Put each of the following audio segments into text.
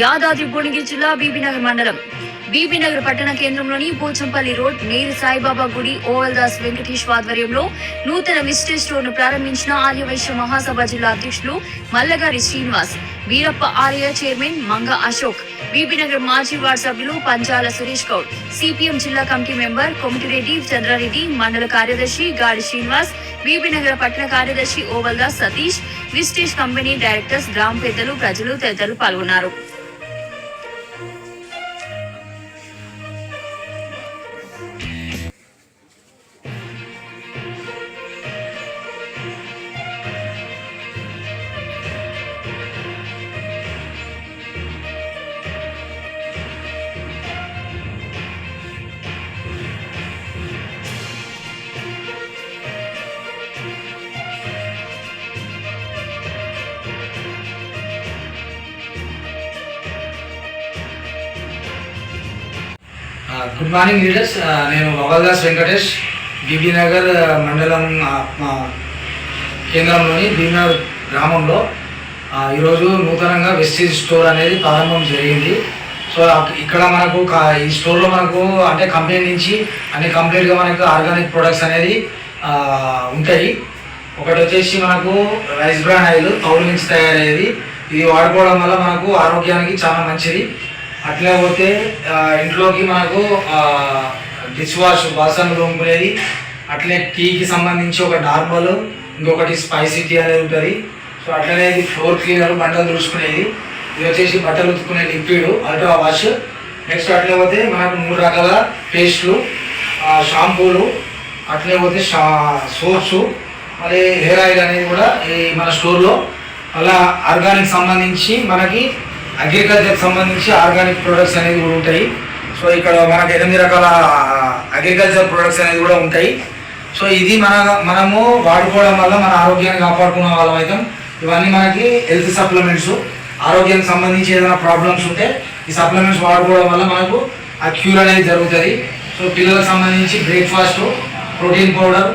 యాదాద్రి భువనగిరి జిల్లా బీబీనగర్ మండలం. బీబీనగర్ పట్టణ కేంద్రంలోని పోచంపల్లి రోడ్ నేరు సాయిబాబా గుడి ఓవల్ దాస్ ఆధ్వర్యంలో నూతన విజిటర్ స్టోర్ను ప్రారంభించిన ఆర్యవైశ్య మహాసభ జిల్లా అధ్యక్షులు మల్లగారి శ్రీనివాస్ వీరప్ప ఆలయ చైర్మన్ మంగ అశోక్ బీబీనగర్ మాజీ వార్డు సభ్యులు పంచాల సురేష్ గౌడ్ సిపిఎం జిల్లా కమిటీ మెంబర్ కొమిటిరెడ్డి చంద్రారెడ్డి మండల కార్యదర్శి గాడి శ్రీనివాస్ బీబీనగర్ పట్టణ కార్యదర్శి Ovaldas Satish Vistage company directors గ్రామ పెద్దలు ప్రజలు తదితరులు పాల్గొన్నారు. గుడ్ మార్నింగ్ లీడర్స్ నేను మొగల్దాస్ వెంకటేష్ బీబీనగర్ uh, మండలం uh, మా కేంద్రంలోని బీబీనగర్ గ్రామంలో. Uh, ఈరోజు నూతనంగా వెస్టీజ్ స్టోర్ అనేది ప్రారంభం జరిగింది. సో ఇక్కడ మనకు కా- ఈ స్టోర్లో మనకు అంటే కంపెనీ నుంచి అన్ని కంప్లీట్గా మనకు ఆర్గానిక్ ప్రొడక్ట్స్ అనేది ఉంటాయి. ఒకటి వచ్చేసి మనకు రైస్ బ్రాన్ ఆయిల్ పౌల్ నుంచి తయారయ్యేది. ఇది వాడుకోవడం వల్ల మనకు ఆరోగ్యానికి చాలా మంచిది. అట్లా పోతే ఇంట్లోకి మనకు డిష్ వాష్ బాసన్లు తోముకునేది అట్లే టీకి సంబంధించి ఒక నార్మల్ ఇంకొకటి స్పైసీ టీ అనేది ఉంటుంది. సో అట్లనే ఇది ఫ్లోర్ క్లీనర్ బట్టలు తుడుచుకునేది. ఇది వచ్చేసి బట్టలు ఉతుకునే లిక్విడ్ అల్ట్రా వాష్. నెక్స్ట్ అట్లే పోతే మనకు మూడు రకాల పేస్ట్లు షాంపూలు అట్లే పోతే షా సోప్స్. మరి హెయిర్ ఆయిల్ అనేది కూడా ఈ మన స్టోర్లో అలా ఆర్గానిక్ సంబంధించి మనకి అగ్రికల్చర్కి సంబంధించి ఆర్గానిక్ ప్రొడక్ట్స్ అనేది కూడా ఉంటాయి. సో ఇక్కడ మనకి ఎనిమిది రకాల అగ్రికల్చర్ ప్రొడక్ట్స్ అనేది కూడా ఉంటాయి. సో ఇది మన మనము వాడుకోవడం వల్ల మన ఆరోగ్యాన్ని కాపాడుకున్న వాళ్ళం అవుతాం. ఇవన్నీ మనకి హెల్త్ సప్లిమెంట్స్ ఆరోగ్యానికి సంబంధించి ఏదైనా ప్రాబ్లమ్స్ ఉంటే ఈ సప్లిమెంట్స్ వాడుకోవడం వల్ల మనకు ఆ క్యూర్ అనేది జరుగుతుంది. సో పిల్లలకు సంబంధించి breakfast protein powder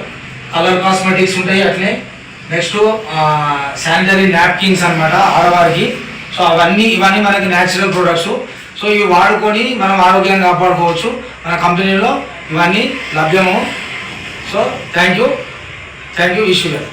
colour cosmetics ఉంటాయి అట్లే. నెక్స్ట్ శానిటరీ నాప్కిన్స్ అన్నమాట ఆడవారికి. సో అవన్నీ ఇవన్నీ మనకి న్యాచురల్ ప్రొడక్ట్స్ సో ఇవి వాడుకొని మనం ఆరోగ్యాన్ని కాపాడుకోవచ్చు మన కంపెనీలో ఇవన్నీ లభ్యము. So thank you thank you Eshwar